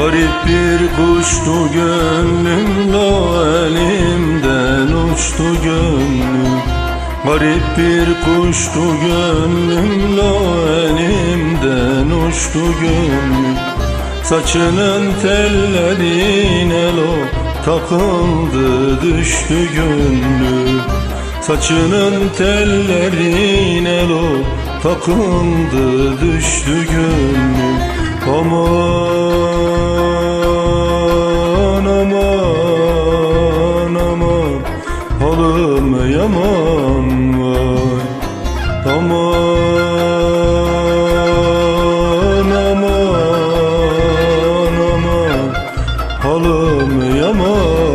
Garip bir kuştu gönlüm lo elimden uçtu gönlüm. Garip bir kuştu gönlüm lo elimden uçtu gönlüm. Saçının tellerine lo takıldı düştü gönlüm Saçının tellerine lo takıldı düştü gönlüm Aman aman aman. Halım yaman vay Aman aman aman. Halım yaman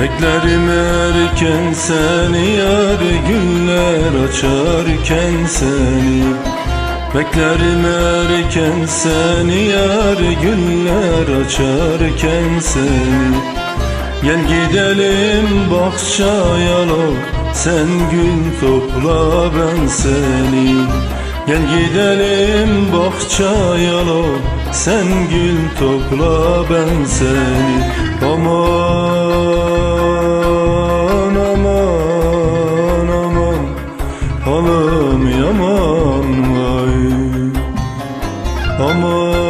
Beklerim erken seni yar güller açarken seni. Beklerim erken seni yar güller açarken seni. Gel gidelim bahçaya lo sen gül topla ben seni. Gel gidelim bahçaya lo sen gül topla ben seni. Aman 多么